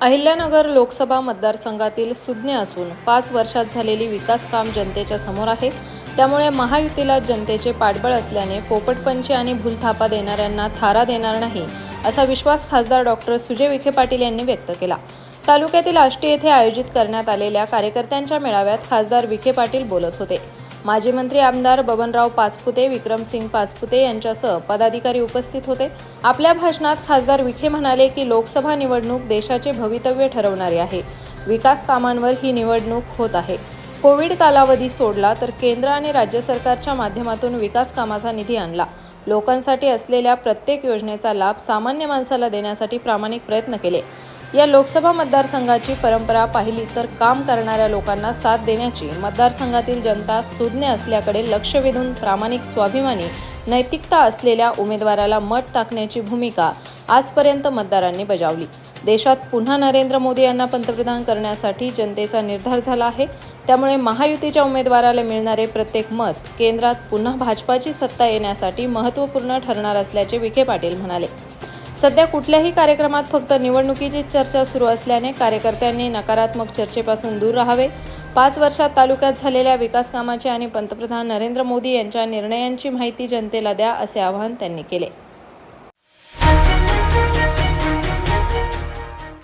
अहिल्यानगर लोकसभा मतदारसंघातील सुज्ञ असून पाच वर्षात झालेली विकास काम जनतेच्या समोर आहे. त्यामुळे महायुतीला जनतेचे पाठबळ असल्याने पोपटपंची आणि भूलथापा देणाऱ्यांना थारा देणार नाही असा विश्वास खासदार डॉक्टर सुजय विखे पाटील यांनी व्यक्त केला. तालुक्यातील आष्टी येथे आयोजित करण्यात आलेल्या कार्यकर्त्यांच्या मेळाव्यात खासदार विखे पाटील बोलत होते. माजी मंत्री आमदार बबनराव पाचपुते विक्रमसिंग पाचपुते यांच्यासह पदाधिकारी उपस्थित होते. आपल्या भाषणात खासदार विखे म्हणाले की लोकसभा निवडणूक देशाचे भवितव्य ठरवणारी आहे. विकास कामांवर ही निवडणूक होत आहे. कोविड कालावधी सोडला तर केंद्र आणि राज्य सरकारच्या माध्यमातून विकास कामाचा निधी आणला. लोकांसाठी असलेल्या प्रत्येक योजनेचा लाभ सामान्य माणसाला देण्यासाठी प्रामाणिक प्रयत्न केले. या लोकसभा मतदारसंघाची परंपरा पाहिली तर काम करणाऱ्या लोकांना साथ देण्याची मतदारसंघातील जनता सुज्ञ असल्याकडे लक्ष वेधून प्रामाणिक स्वाभिमानी नैतिकता असलेल्या उमेदवाराला मत टाकण्याची भूमिका आजपर्यंत मतदारांनी बजावली. देशात पुन्हा नरेंद्र मोदी यांना पंतप्रधान करण्यासाठी जनतेचा निर्धार झाला आहे. त्यामुळे महायुतीच्या उमेदवाराला मिळणारे प्रत्येक मत केंद्रात पुन्हा भाजपाची सत्ता येण्यासाठी महत्त्वपूर्ण ठरणार असल्याचे विखे पाटील म्हणाले. सध्या कुठल्याही कार्यक्रमात फक्त निवडणुकीची चर्चा सुरू असल्याने कार्यकर्त्यांनी नकारात्मक चर्चेपासून दूर राहावे. पाच वर्षात तालुक्यात झालेल्या विकास कामाची आणि पंतप्रधान नरेंद्र मोदी यांच्या निर्णयांची माहिती जनतेला द्या असे आवाहन त्यांनी केले.